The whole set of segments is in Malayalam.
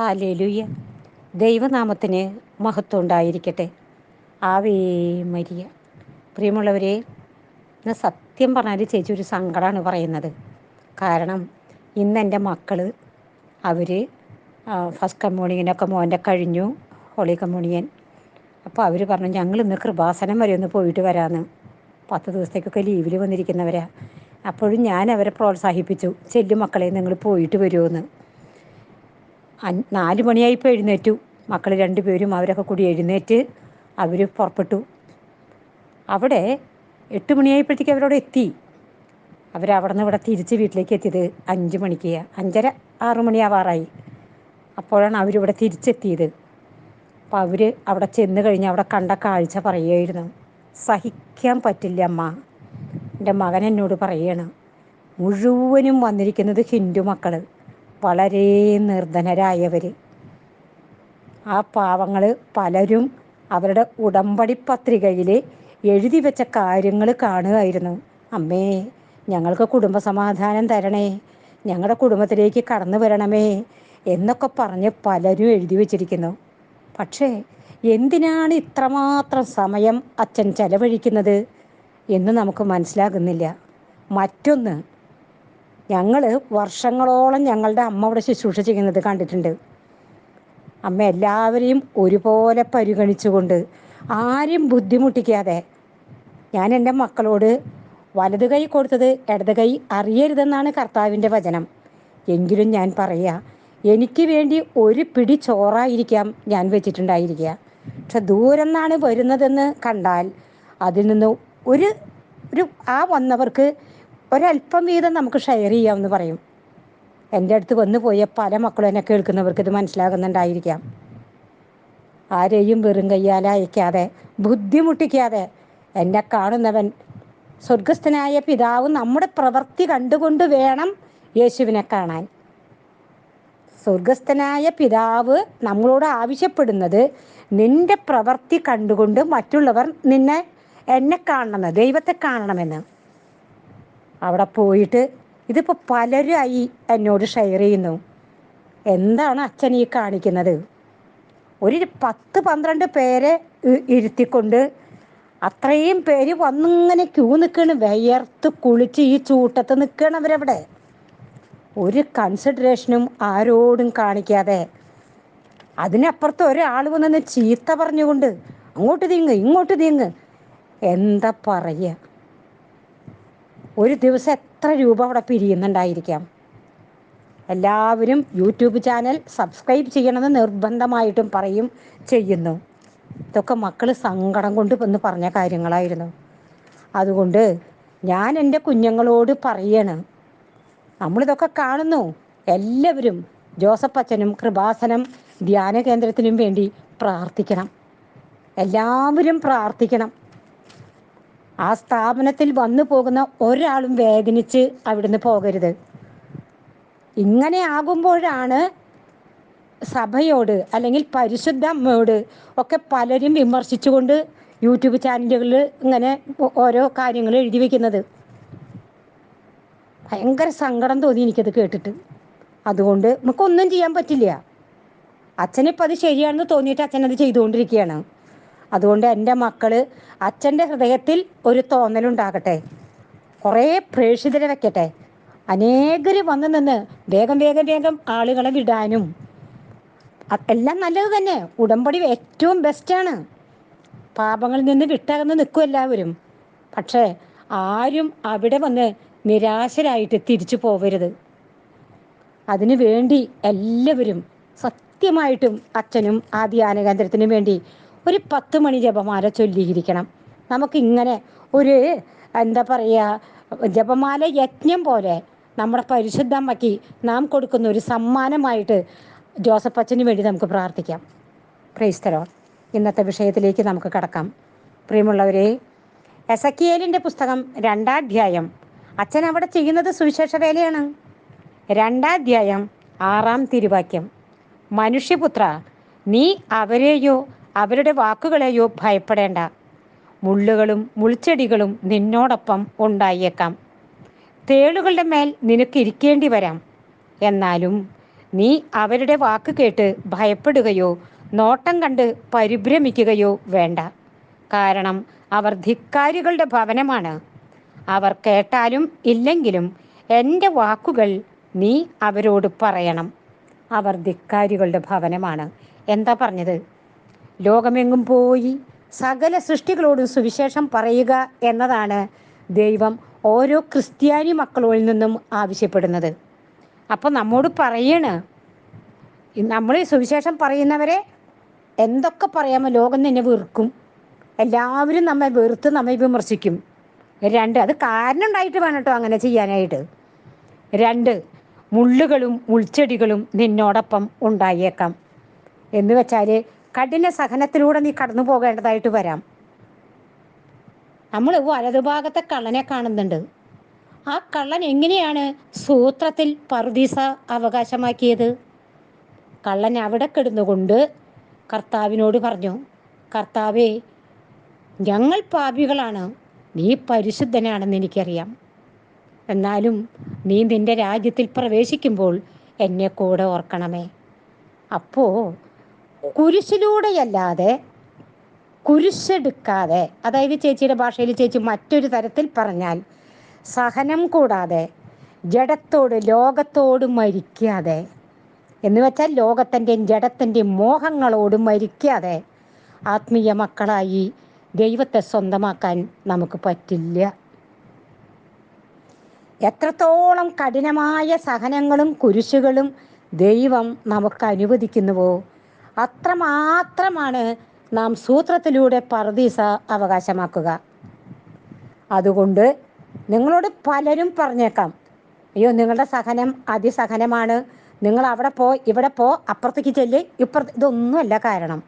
ഹാലേലുയ്യ ദൈവനാമത്തിന് മഹത്വം ഉണ്ടായിരിക്കട്ടെ ആവേ മരിയ. പ്രിയമുള്ളവരെ ഇന്ന് സത്യം പറഞ്ഞാൽ ചേച്ചി ഒരു സങ്കടമാണ് പറയുന്നത്. കാരണം ഇന്ന് എന്റെ മക്കൾ അവർ ഫസ്റ്റ് കമ്മ്യൂണിയനൊക്കെ മോന്റെ കഴിഞ്ഞു ഹോളി കമ്മ്യൂണിയൻ അപ്പോൾ അവർ പറഞ്ഞു ഞങ്ങൾ ഇന്ന് കൃപാസനം വരെ ഒന്ന് പോയിട്ട് വരാമെന്ന് പത്ത് ദിവസത്തേക്കൊക്കെ ലീവിൽ വന്നിരിക്കുന്നവരാ. അപ്പോഴും ഞാൻ അവരെ പ്രോത്സാഹിപ്പിച്ചു. ചെല്ലു മക്കളെ നിങ്ങൾ പോയിട്ട് വരുമെന്ന് അഞ്ച് നാല് മണിയായപ്പോൾ എഴുന്നേറ്റു. മക്കൾ രണ്ടുപേരും അവരൊക്കെ കൂടി എഴുന്നേറ്റ് അവർ പുറപ്പെട്ടു. അവിടെ എട്ട് മണിയായപ്പോഴത്തേക്ക് അവരവിടെ എത്തി. അവരവിടെ നിന്ന് ഇവിടെ തിരിച്ച് വീട്ടിലേക്ക് എത്തിയത് അഞ്ച് മണിക്ക്. അഞ്ചര ആറ് മണിയാവാറായി അപ്പോഴാണ് അവരിവിടെ തിരിച്ചെത്തിയത്. അപ്പോൾ അവർ അവിടെ ചെന്ന് കഴിഞ്ഞ് അവിടെ കണ്ട കാഴ്ച പറയുമായിരുന്നു സഹിക്കാൻ പറ്റില്ല അമ്മ. എന്റെ മകൻ എന്നോട് പറയാണ്. മുഴുവനും വന്നിരിക്കുന്നത് ഹിന്ദു മക്കൾ വളരെ നിർധനരായവർ ആ പാവങ്ങൾ പലരും അവരുടെ ഉടമ്പടി പത്രികയിൽ എഴുതി വെച്ച കാര്യങ്ങൾ കാണുകയായിരുന്നു. അമ്മേ ഞങ്ങൾക്ക് കുടുംബസമാധാനം തരണേ ഞങ്ങളുടെ കുടുംബത്തിലേക്ക് കടന്നു വരണമേ എന്നൊക്കെ പറഞ്ഞ് പലരും എഴുതി വച്ചിരിക്കുന്നു. പക്ഷേ എന്തിനാണ് ഇത്രമാത്രം സമയം അച്ഛൻ ചെലവഴിക്കുന്നത് എന്ന് നമുക്ക് മനസ്സിലാകുന്നില്ല. മറ്റൊന്ന് ഞങ്ങൾ വർഷങ്ങളോളം ഞങ്ങളുടെ അമ്മ ഇവിടെ ശുശ്രൂഷ ചെയ്യുന്നത് കണ്ടിട്ടുണ്ട്. അമ്മ എല്ലാവരെയും ഒരുപോലെ പരിഗണിച്ചുകൊണ്ട് ആരും ബുദ്ധിമുട്ടിക്കാതെ ഞാൻ എന്റെ മക്കളോട് വലത് കൈ കൊടുത്തത് ഇടത് കൈ അറിയരുതെന്നാണ് കർത്താവിന്റെ വചനം. എങ്കിലും ഞാൻ പറയുക എനിക്ക് വേണ്ടി ഒരു പിടി ചോറായിരിക്കാം ഞാൻ വെച്ചിട്ടുണ്ടായിരിക്കുക. പക്ഷെ ദൂരം നിന്നാണ് വരുന്നതെന്ന് കണ്ടാൽ അതിൽ നിന്ന് ഒരു ഒരു ആ വന്നവർക്ക് ഒരല്പം വീതം നമുക്ക് ഷെയർ ചെയ്യാമെന്ന് പറയും. എന്റെ അടുത്ത് വന്നു പോയ പല മക്കളും എന്നെ കേൾക്കുന്നവർക്ക് ഇത് മനസ്സിലാകുന്നുണ്ടായിരിക്കാം. ആരെയും വെറും കയ്യാലയക്കാതെ ബുദ്ധിമുട്ടിക്കാതെ എന്നെ കാണുന്നവൻ സ്വർഗസ്ഥനായ പിതാവ് നമ്മുടെ പ്രവൃത്തി കണ്ടുകൊണ്ട് വേണം യേശുവിനെ കാണാൻ. സ്വർഗസ്ഥനായ പിതാവ് നമ്മളോട് ആവശ്യപ്പെടുന്നത് നിന്റെ പ്രവൃത്തി കണ്ടുകൊണ്ട് മറ്റുള്ളവർ നിന്നെ എന്നെ കാണണമെന്ന് ദൈവത്തെ കാണണമെന്ന്. അവിടെ പോയിട്ട് ഇതിപ്പോൾ പലരായി എന്നോട് ഷെയർ ചെയ്യുന്നു. എന്താണ് അച്ഛൻ ഈ കാണിക്കുന്നത്? ഒരു പത്ത് പന്ത്രണ്ട് പേരെ ഇരുത്തിക്കൊണ്ട് അത്രയും പേര് വന്നിങ്ങനെ ക്യൂ നിൽക്കണ് വിയർത്ത് കുളിച്ച് ഈ ചൂട്ടത്ത് നിൽക്കണവരവിടെ ഒരു കൺസിഡറേഷനും ആരോടും കാണിക്കാതെ അതിനപ്പുറത്ത് ഒരാൾ വന്നു ചീത്ത പറഞ്ഞുകൊണ്ട് അങ്ങോട്ട് തീങ്ങ് ഇങ്ങോട്ട് തീങ്ങ് എന്താ പറയുക? ഒരു ദിവസം എത്ര രൂപ അവിടെ പിരിയുന്നുണ്ടായിരിക്കാം? എല്ലാവരും യൂട്യൂബ് ചാനൽ സബ്സ്ക്രൈബ് ചെയ്യണമെന്ന് നിർബന്ധമായിട്ടും പറയും ചെയ്യുന്നു. ഇതൊക്കെ മക്കൾ സങ്കടം കൊണ്ട് വന്ന് പറഞ്ഞ കാര്യങ്ങളായിരുന്നു. അതുകൊണ്ട് ഞാൻ എന്റെ കുഞ്ഞുങ്ങളോട് പറയണം നമ്മളിതൊക്കെ കാണുന്നു. എല്ലാവരും ജോസഫ് അച്ഛനും കൃപാസനം ധ്യാന കേന്ദ്രത്തിനും വേണ്ടി പ്രാർത്ഥിക്കണം. എല്ലാവരും പ്രാർത്ഥിക്കണം. ആ സ്ഥാപനത്തിൽ വന്നു പോകുന്ന ഒരാളും വേദനിച്ച് അവിടുന്ന് പോകരുത്. ഇങ്ങനെ ആകുമ്പോഴാണ് സഭയോട് അല്ലെങ്കിൽ പരിശുദ്ധ അമ്മയോട് ഒക്കെ പലരും വിമർശിച്ചുകൊണ്ട് യൂട്യൂബ് ചാനലുകളിൽ ഇങ്ങനെ ഓരോ കാര്യങ്ങൾ എഴുതി വെക്കുന്നത്. ഭയങ്കര സങ്കടം തോന്നി എനിക്കത് കേട്ടിട്ട്. അതുകൊണ്ട് നമുക്കൊന്നും ചെയ്യാൻ പറ്റില്ല. അച്ഛനിപ്പോൾ അത് ശരിയാണെന്ന് തോന്നിയിട്ട് അച്ഛനത് ചെയ്തുകൊണ്ടിരിക്കുകയാണ്. അതുകൊണ്ട് എന്റെ മക്കൾ അച്ഛന്റെ ഹൃദയത്തിൽ ഒരു തോന്നലുണ്ടാകട്ടെ. കുറേ പ്രേക്ഷിതരെ വെക്കട്ടെ. അനേകർ വന്നു നിന്ന് വേഗം വേഗം വേഗം ആളുകളെ വിടാനും. എല്ലാം നല്ലത് തന്നെ. ഉടമ്പടി ഏറ്റവും ബെസ്റ്റാണ് പാപങ്ങളിൽ നിന്ന് വിട്ടകന്ന് നിൽക്കും എല്ലാവരും. പക്ഷേ ആരും അവിടെ വന്ന് നിരാശരായിട്ട് തിരിച്ചു പോവരുത്. അതിനു വേണ്ടി എല്ലാവരും സത്യമായിട്ടും അച്ഛനും ആ ധ്യാന കേന്ദ്രത്തിനും വേണ്ടി ഒരു പത്ത് മണി ജപമാല ചൊല്ലിയിരിക്കണം. നമുക്കിങ്ങനെ ഒരു എന്താ പറയുക ജപമാല യജ്ഞം പോലെ നമ്മുടെ പരിശുദ്ധ അമ്മയ്ക്ക് നാം കൊടുക്കുന്ന ഒരു സമ്മാനമായിട്ട് ജോസഫ് അച്ഛന് വേണ്ടി നമുക്ക് പ്രാർത്ഥിക്കാം. ക്രൈസ്തലോ ഇന്നത്തെ വിഷയത്തിലേക്ക് നമുക്ക് കടക്കാം. പ്രിയമുള്ളവരെ എസക്കിയേലിന്റെ പുസ്തകം രണ്ടാധ്യായം അച്ഛൻ അവിടെ ചെയ്യുന്നത് സുവിശേഷ വേലയാണ്. രണ്ടാധ്യായം ആറാം തിരുവാക്യം. മനുഷ്യപുത്ര നീ അവരെയോ അവരുടെ വാക്കുകളെയോ ഭയപ്പെടേണ്ട. മുള്ളുകളും മുൾച്ചെടികളും നിന്നോടൊപ്പം ഉണ്ടായേക്കാം. തേളുകളുടെ മേൽ നിനക്ക് ഇരിക്കേണ്ടി വരാം. എന്നാലും നീ അവരുടെ വാക്ക് കേട്ട് ഭയപ്പെടുകയോ നോട്ടം കണ്ട് പരിഭ്രമിക്കുകയോ വേണ്ട. കാരണം അവർ ധിക്കാരികളുടെ ഭവനമാണ്. അവർ കേട്ടാലും ഇല്ലെങ്കിലും എന്റെ വാക്കുകൾ നീ അവരോട് പറയണം. അവർ ധിക്കാരികളുടെ ഭവനമാണ്. എന്താ പറഞ്ഞത്? ലോകമെങ്ങും പോയി സകല സൃഷ്ടികളോടും സുവിശേഷം പറയുക എന്നതാണ് ദൈവം ഓരോ ക്രിസ്ത്യാനി മക്കളിൽ നിന്നും ആവശ്യപ്പെടുന്നത്. അപ്പം നമ്മോട് പറയണ് നമ്മൾ സുവിശേഷം പറയുന്നവരെ എന്തൊക്കെ പറയാമോ ലോകം തന്നെ വെറുക്കും. എല്ലാവരും നമ്മെ വെറുത്ത് നമ്മെ വിമർശിക്കും. രണ്ട് അത് കാരണം ഉണ്ടായിട്ട് വേണം അങ്ങനെ ചെയ്യാനായിട്ട്. രണ്ട് മുള്ളുകളും മുൾച്ചെടികളും നിന്നോടൊപ്പം ഉണ്ടായേക്കാം. എന്ന് വെച്ചാൽ കഠിന സഹനത്തിലൂടെ നീ കടന്നു പോകേണ്ടതായിട്ട് വരാം. നമ്മൾ വലതുഭാഗത്തെ കള്ളനെ കാണുന്നുണ്ട്. ആ കള്ളൻ എങ്ങനെയാണ് സൂത്രത്തിൽ പർദീസ അവകാശമാക്കിയത്? കള്ളൻ അവിടെ കിടന്നുകൊണ്ട് കർത്താവിനോട് പറഞ്ഞു കർത്താവേ ഞങ്ങൾ പാപികളാണ്. നീ പരിശുദ്ധനാണെന്ന് എനിക്കറിയാം. എന്നാലും നീ നിന്റെ രാജ്യത്തിൽ പ്രവേശിക്കുമ്പോൾ എന്നെ കൂടെ ഓർക്കണമേ. അപ്പോൾ കുരിശിലൂടെയല്ലാതെ കുരിശെടുക്കാതെ അതായത് ചേച്ചിയുടെ ഭാഷയിൽ ചേച്ചി മറ്റൊരു തരത്തിൽ പറഞ്ഞാൽ സഹനം കൂടാതെ ജഡത്തോട് ലോകത്തോട് മരിക്കാതെ എന്ന് വെച്ചാൽ ലോകത്തിന്റെയും ജഡത്തിന്റെയും മോഹങ്ങളോട് മരിക്കാതെ ആത്മീയ മക്കളായി ദൈവത്തെ സ്വന്തമാക്കാൻ നമുക്ക് പറ്റില്ല. എത്രത്തോളം കഠിനമായ സഹനങ്ങളും കുരിശുകളും ദൈവം നമുക്ക് അനുവദിക്കുന്നുവോ? അത്രമാത്രമാണ് നാം സൂത്രത്തിലൂടെ പർദീസ അവകാശമാക്കുക. അതുകൊണ്ട് നിങ്ങളോട് പലരും പറഞ്ഞേക്കാം അയ്യോ നിങ്ങളുടെ സഹനം അതിസഹനമാണ്. നിങ്ങൾ അവിടെ പോ ഇവിടെ പോ അപ്പുറത്തേക്ക് ചെല്ല്. ഇപ്പുറത്ത് ഇതൊന്നുമല്ല കാരണം.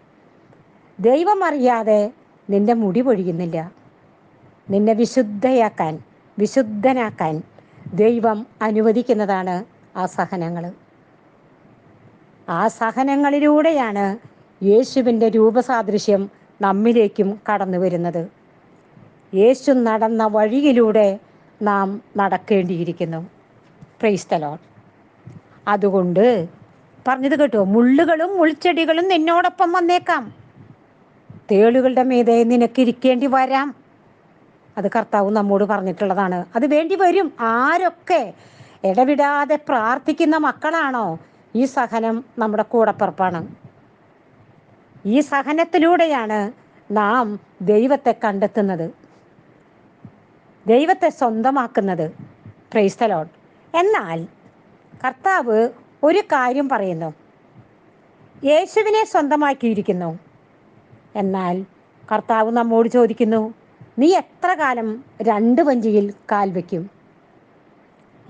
ദൈവം അറിയാതെ നിന്റെ മുടി പൊഴിയുന്നില്ല. നിന്നെ വിശുദ്ധയാക്കാൻ വിശുദ്ധനാക്കാൻ ദൈവം അനുവദിക്കുന്നതാണ് ആ സഹനങ്ങൾ ആ സഹനങ്ങളിലൂടെയാണ് യേശുവിന്റെ രൂപസാദൃശ്യം നമ്മിലേക്കും കടന്നു വരുന്നത്. യേശു നടന്ന വഴിയിലൂടെ നാം നടക്കേണ്ടിയിരിക്കുന്നു. പ്രൈസ്തലോൺ അതുകൊണ്ട് പറഞ്ഞത് കേട്ടോ മുള്ളുകളും മുൾച്ചെടികളും നിന്നോടൊപ്പം വന്നേക്കാം. തേളുകളുടെ മീതെ നിനക്കിരിക്കേണ്ടി വരാം. അത് കർത്താവ് നമ്മോട് പറഞ്ഞിട്ടുള്ളതാണ്. അത് വേണ്ടി വരും. ആരൊക്കെ ഇടവിടാതെ പ്രാർത്ഥിക്കുന്ന മക്കളാണോ? ഈ സഹനം നമ്മുടെ കൂടപ്പിറപ്പാണ്. ഈ സഹനത്തിലൂടെയാണ് നാം ദൈവത്തെ കണ്ടെത്തുന്നത്. ദൈവത്തെ സ്വന്തമാക്കുന്നത്. പ്രൈസ്തലോൺ എന്നാൽ കർത്താവ് ഒരു കാര്യം പറയുന്നു. യേശുവിനെ സ്വന്തമാക്കിയിരിക്കുന്നു. എന്നാൽ കർത്താവ് നമ്മോട് ചോദിക്കുന്നു നീ എത്ര കാലം രണ്ട് വഞ്ചിയിൽ കാൽ വയ്ക്കും?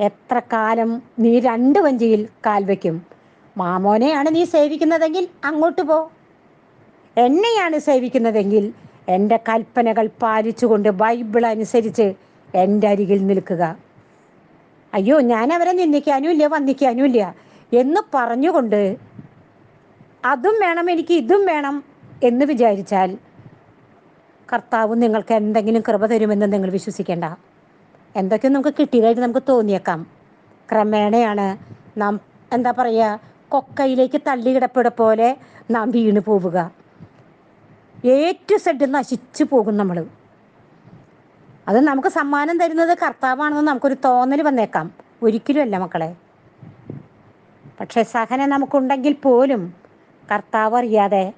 എത്ര കാലം നീ രണ്ട് വഞ്ചിയിൽ കാൽ വയ്ക്കും? മാമോനെയാണ് നീ സേവിക്കുന്നതെങ്കിൽ അങ്ങോട്ട് പോ. എന്നെയാണ് സേവിക്കുന്നതെങ്കിൽ എന്റെ കൽപ്പനകൾ പാലിച്ചുകൊണ്ട് ബൈബിൾ അനുസരിച്ച് എന്റെ അരികിൽ നിൽക്കുക. അയ്യോ ഞാൻ അവരെ നിന്ദിക്കാനുമില്ല ഇല്ല വന്ദിക്കാനും ഇല്ല എന്ന് പറഞ്ഞുകൊണ്ട് അതും വേണം എനിക്ക് ഇതും വേണം എന്ന് വിചാരിച്ചാൽ കർത്താവ് നിങ്ങൾക്ക് എന്തെങ്കിലും കൃപ തരുമെന്ന് നിങ്ങൾ വിശ്വസിക്കേണ്ട. എന്തൊക്കെ നമുക്ക് കിട്ടിയതായിട്ട് നമുക്ക് തോന്നിയേക്കാം. ക്രമേണയാണ് നാം എന്താ പറയുക കൊക്കയിലേക്ക് തള്ളിയിടപ്പെട പോലെ നാം വീണു പോവുക. ടു സെഡ് നശിച്ചു പോകും നമ്മൾ. അത് നമുക്ക് സമ്മാനം തരുന്നത് കർത്താവാണെന്ന് നമുക്കൊരു തോന്നൽ വന്നേക്കാം. ഒരിക്കലുമല്ല മക്കളെ. പക്ഷെ സഹന നമുക്കുണ്ടെങ്കിൽ പോലും കർത്താവ് അറിയാതെ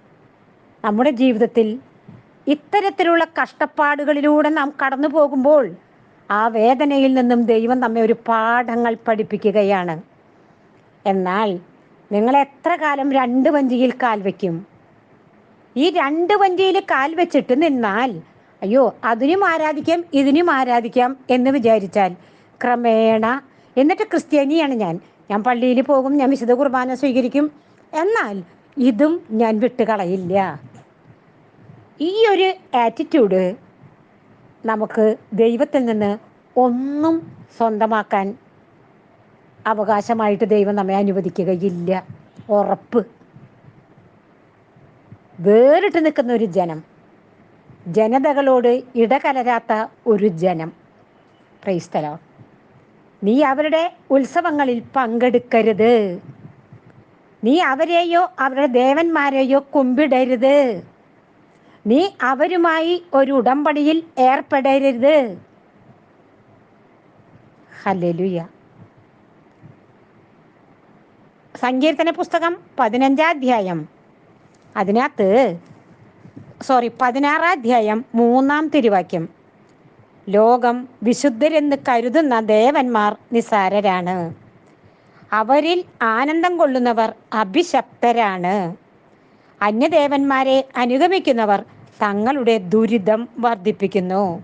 നമ്മുടെ ജീവിതത്തിൽ ഇത്തരത്തിലുള്ള കഷ്ടപ്പാടുകളിലൂടെ നാം കടന്നു പോകുമ്പോൾ ആ വേദനയിൽ നിന്നും ദൈവം നമ്മെ ഒരു പാഠങ്ങൾ പഠിപ്പിക്കുകയാണ്. എന്നാൽ നിങ്ങൾ എത്ര കാലം രണ്ട് വഞ്ചിയിൽ കാൽ വയ്ക്കും ഈ രണ്ട് വഞ്ചിയിൽ കാൽ വെച്ചിട്ട് നിന്നാൽ അയ്യോ അതിനും ആരാധിക്കാം ഇതിനും ആരാധിക്കാം എന്ന് വിചാരിച്ചാൽ ക്രമേണ എന്നിട്ട് ക്രിസ്ത്യാനിയാണ് ഞാൻ. ഞാൻ പള്ളിയിൽ പോകും ഞാൻ വിശുദ്ധ കുർബാന സ്വീകരിക്കും. എന്നാൽ ഇതും ഞാൻ വിട്ടുകളയില്ല. ഈ ഒരു ആറ്റിറ്റ്യൂഡ് നമുക്ക് ദൈവത്തിൽ നിന്ന് ഒന്നും സ്വന്തമാക്കാൻ അവകാശമായിട്ട് ദൈവം നമ്മെ അനുവദിക്കുകയില്ല. ഉറപ്പ്. വേറിട്ട് നിൽക്കുന്ന ഒരു ജനം. ജനതകളോട് ഇടകലരാത്ത ഒരു ജനം. ക്രൈസ്തലോ നീ അവരുടെ ഉത്സവങ്ങളിൽ പങ്കെടുക്കരുത്. നീ അവരെയോ അവരുടെ ദേവന്മാരെയോ കുമ്പിടരുത്. നീ അവരുമായി ഒരു ഉടമ്പടിയിൽ ഏർപ്പെടരുത്. ഹല്ലേലൂയ സങ്കീർത്തന പുസ്തകം പതിനഞ്ചാധ്യായം. അതിനകത്ത് സോറി പതിനാറാധ്യായം മൂന്നാം തിരുവാക്യം. ലോകം വിശുദ്ധരെന്ന് കരുതുന്ന ദേവന്മാർ നിസാരരാണ്. അവരിൽ ആനന്ദം കൊള്ളുന്നവർ അഭിശപ്തരാണ്. അന്യദേവന്മാരെ അനുഗമിക്കുന്നവർ തങ്ങളുടെ ദുരിതം വർദ്ധിപ്പിക്കുന്നു.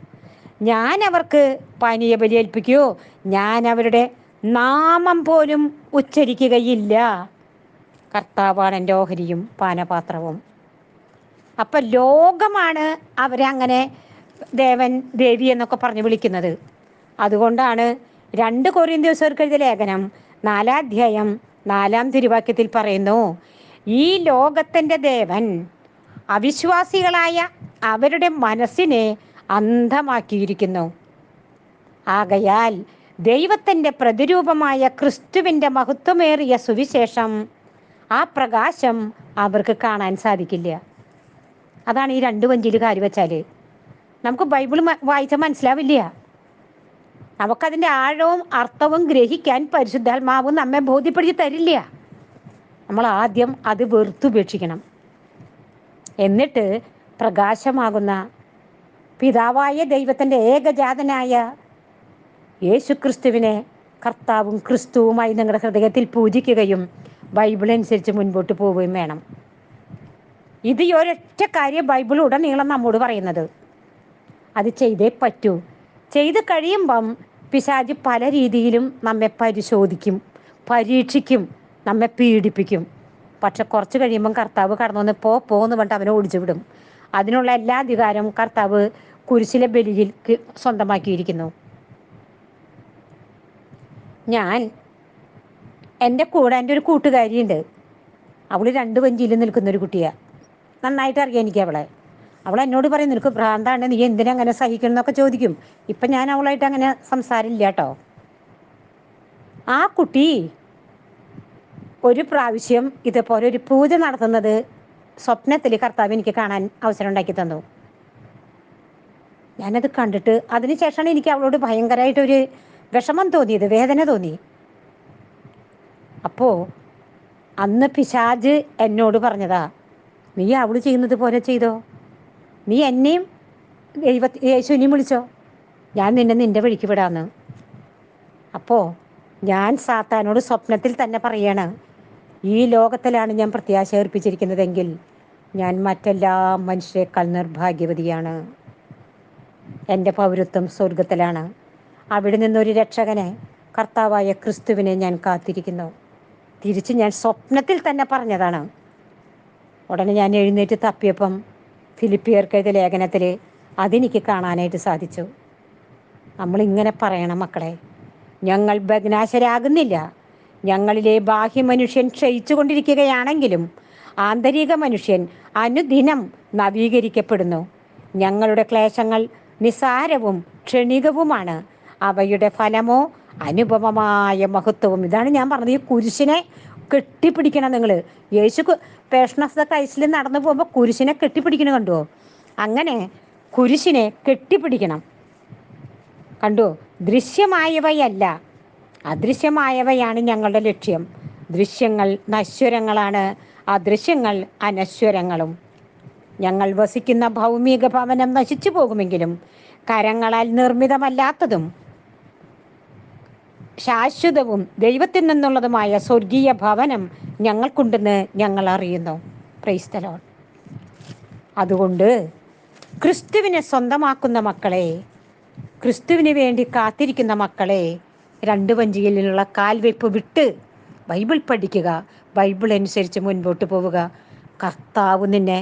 ഞാൻ അവർക്ക് പാനീയ ബലിയേൽപ്പിക്കുകയോ ഞാൻ അവരുടെ നാമം പോലും ഉച്ചരിക്കുകയില്ല. കർത്താവാണ് എന്റെ ഓഹരിയും പാനപാത്രവും. അപ്പം ലോകമാണ് അവരെ അങ്ങനെ ദേവൻ ദേവി എന്നൊക്കെ പറഞ്ഞു വിളിക്കുന്നത്. അതുകൊണ്ടാണ് രണ്ട് കൊറിയൻ ദിവസർക്കെഴുതിയ ലേഖനം നാലാധ്യായം നാലാം തിരുവാക്യത്തിൽ പറയുന്നു ഈ ലോകത്തിന്റെ ദേവൻ അവിശ്വാസികളായ അവരുടെ മനസ്സിനെ അന്ധമാക്കിയിരിക്കുന്നു. ആകയാൽ ദൈവത്തിന്റെ പ്രതിരൂപമായ ക്രിസ്തുവിന്റെ മഹത്വമേറിയ സുവിശേഷം ആ പ്രകാശം അവർക്ക് കാണാൻ സാധിക്കില്ല. അതാണ് ഈ രണ്ട് വഞ്ചിയിൽ കാര്യം വെച്ചാൽ നമുക്ക് ബൈബിൾ വായിച്ചാൽ മനസ്സിലാവില്ല. നമുക്കതിന്റെ ആഴവും അർത്ഥവും ഗ്രഹിക്കാൻ പരിശുദ്ധാത്മാവ് നമ്മെ ബോധ്യപ്പെടുത്തി തരില്ല. നമ്മൾ ആദ്യം അത് വെറുത്തുപേക്ഷിക്കണം എന്നിട്ട് പ്രകാശമാകുന്ന പിതാവായ ദൈവത്തിന്റെ ഏകജാതനായ യേശുക്രിസ്തുവിനെ കർത്താവും ക്രിസ്തുവുമായി നിങ്ങളുടെ ഹൃദയത്തിൽ പൂജിക്കുകയും ബൈബിൾ അനുസരിച്ച് മുൻപോട്ട് പോവുകയും വേണം. ഇത് ഈ ഒരൊറ്റ കാര്യം ബൈബിൾ ഉടനീളം നമ്മോട് പറയുന്നത്. അത് ചെയ്തേ പറ്റൂ. ചെയ്ത് കഴിയുമ്പം പിശാജ് പല രീതിയിലും നമ്മെ പരിശോധിക്കും പരീക്ഷിക്കും നമ്മെ പീഡിപ്പിക്കും. പക്ഷെ കുറച്ച് കഴിയുമ്പം കർത്താവ് കടന്നു വന്ന് പോ പോന്ന് പറഞ്ഞിട്ട് അവനെ ഓടിച്ചു വിടും. അതിനുള്ള എല്ലാ അധികാരവും കർത്താവ് കുരിശിലെ ബലിയിൽ സ്വന്തമാക്കിയിരിക്കുന്നു. ഞാൻ എന്റെ കൂടെ എന്റെ ഒരു കൂട്ടുകാരിയുണ്ട്. അവൾ രണ്ട് വഞ്ചിയിൽ നിൽക്കുന്ന ഒരു കുട്ടിയാണ് നന്നായിട്ട് അറിയാം എനിക്ക് അവളെ. അവൾ എന്നോട് പറയും നിനക്ക് ഭ്രാന്താണ് നീ എന്തിനാ അങ്ങനെ സഹിക്കണം എന്നൊക്കെ ചോദിക്കും. ഇപ്പം ഞാൻ അവളായിട്ട് അങ്ങനെ സംസാരമില്ല കേട്ടോ ആ കുട്ടി ഒരു പ്രാവശ്യം ഇതേപോലെ ഒരു പൂജ നടത്തുന്നത് സ്വപ്നത്തിൽ കർത്താവ് എനിക്ക് കാണാൻ അവസരം ഉണ്ടാക്കി തന്നു. ഞാനത് കണ്ടിട്ട് അതിനുശേഷമാണ് എനിക്ക് അവളോട് ഭയങ്കരമായിട്ടൊരു വിഷമം തോന്നിയത് വേദന തോന്നി. അപ്പോ അന്ന് പിശാജ് എന്നോട് പറഞ്ഞതാ നീ അവൾ ചെയ്യുന്നത് പോലെ ചെയ്തോ? നീ എന്നെയും ദൈവ യേശുവിനെയും വിളിച്ചോ? ഞാൻ നിന്നെ നിന്റെ വഴിക്ക് വിടാന്ന്. അപ്പോ ഞാൻ സാത്താനോട് സ്വപ്നത്തിൽ തന്നെ പറയാണ് ഈ ലോകത്തിലാണ് ഞാൻ പ്രത്യാശ ഏർപ്പിച്ചിരിക്കുന്നതെങ്കിൽ ഞാൻ മറ്റെല്ലാ മനുഷ്യരെക്കാൾ നിർഭാഗ്യവതിയാണ്. എന്റെ പൗരത്വം സ്വർഗത്തിലാണ് അവിടെ നിന്നൊരു രക്ഷകനെ കർത്താവായ ക്രിസ്തുവിനെ ഞാൻ കാത്തിരിക്കുന്നു. തിരിച്ച് ഞാൻ സ്വപ്നത്തിൽ തന്നെ പറഞ്ഞതാണ്. ഉടനെ ഞാൻ എഴുന്നേറ്റ് തപ്പിയപ്പം ഫിലിപ്പിയർക്കെഴുതിയ ലേഖനത്തിൽ അതെനിക്ക് കാണാനായിട്ട് സാധിച്ചു. നമ്മളിങ്ങനെ പറയണം മക്കളെ ഞങ്ങൾ ഭഗ്നാശരാകുന്നില്ല. ഞങ്ങളിലെ ബാഹ്യ മനുഷ്യൻ ക്ഷയിച്ചു കൊണ്ടിരിക്കുകയാണെങ്കിലും ആന്തരിക മനുഷ്യൻ അനുദിനം നവീകരിക്കപ്പെടുന്നു. ഞങ്ങളുടെ ക്ലേശങ്ങൾ നിസാരവും ക്ഷണികവുമാണ്. അവയുടെ ഫലമോ അനുപമമായ മഹത്വവും. ഇതാണ് ഞാൻ പറഞ്ഞത്. ഈ കുരിശിനെ കെട്ടിപ്പിടിക്കണം നിങ്ങൾ യേശു പേഷൻ ഓഫ് ക്രൈസ്റ്റിൽ നടന്നു പോകുമ്പോൾ കുരിശിനെ കെട്ടിപ്പിടിക്കണം കണ്ടോ? അങ്ങനെ കുരിശിനെ കെട്ടിപ്പിടിക്കണം. കണ്ടോ? ദൃശ്യമായവയല്ല. അദൃശ്യമായവയാണ് ഞങ്ങളുടെ ലക്ഷ്യം. ദൃശ്യങ്ങൾ നശ്വരങ്ങളാണ്. അദൃശ്യങ്ങൾ അനശ്വരങ്ങളും. ഞങ്ങൾ വസിക്കുന്ന ഭൗമിക ഭവനം നശിച്ചു പോകുമെങ്കിലും കരങ്ങളാൽ നിർമ്മിതമല്ലാത്തതും ശാശ്വതവും ദൈവത്തിൽ നിന്നുള്ളതുമായ സ്വർഗീയ ഭവനം ഞങ്ങൾക്കുണ്ടെന്ന് ഞങ്ങൾ അറിയുന്നു. പ്രൈസ്തലോൺ അതുകൊണ്ട് ക്രിസ്തുവിനെ സ്വന്തമാക്കുന്ന മക്കളെ ക്രിസ്തുവിന് വേണ്ടി കാത്തിരിക്കുന്ന മക്കളെ രണ്ട് വഞ്ചിയിലുള്ള കാൽവെപ്പ് വിട്ട് ബൈബിൾ പഠിക്കുക ബൈബിൾ അനുസരിച്ച് മുൻപോട്ട് പോവുക. കർത്താവ് നിന്നെ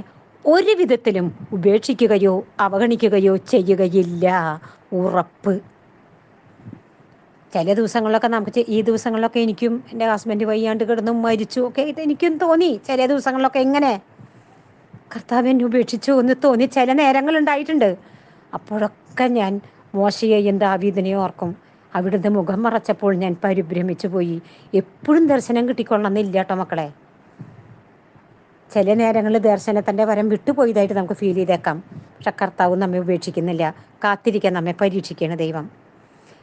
ഒരു വിധത്തിലും ഉപേക്ഷിക്കുകയോ അവഗണിക്കുകയോ ചെയ്യുകയില്ല. ഉറപ്പ്. ചില ദിവസങ്ങളിലൊക്കെ നമുക്ക് ഈ ദിവസങ്ങളിലൊക്കെ എനിക്കും എന്റെ ഹസ്ബൻഡ് വയ്യാണ്ട് കിടന്നു മരിച്ചു. ഒക്കെ ഇത് എനിക്കും തോന്നി. ചില ദിവസങ്ങളിലൊക്കെ എങ്ങനെ കർത്താവ് എന്നെ ഉപേക്ഷിച്ചു എന്ന് തോന്നി. ചില നേരങ്ങൾ ഉണ്ടായിട്ടുണ്ട്. അപ്പോഴൊക്കെ ഞാൻ മോശയെയും ദാവീദിനെ ഓർക്കും. അവിടുന്ന് മുഖം മറച്ചപ്പോൾ ഞാൻ പരിഭ്രമിച്ചു പോയി. എപ്പോഴും ദർശനം കിട്ടിക്കൊള്ളണമെന്നില്ല കേട്ടോ മക്കളെ. ചില നേരങ്ങളിൽ ദർശനത്തിന്റെ വരം വിട്ടുപോയതായിട്ട് നമുക്ക് ഫീൽ ചെയ്തേക്കാം. പക്ഷെ കർത്താവ് നമ്മെ ഉപേക്ഷിക്കുന്നില്ല. കാത്തിരിക്കാൻ നമ്മെ പരീക്ഷിക്കുകയാണ് ദൈവം.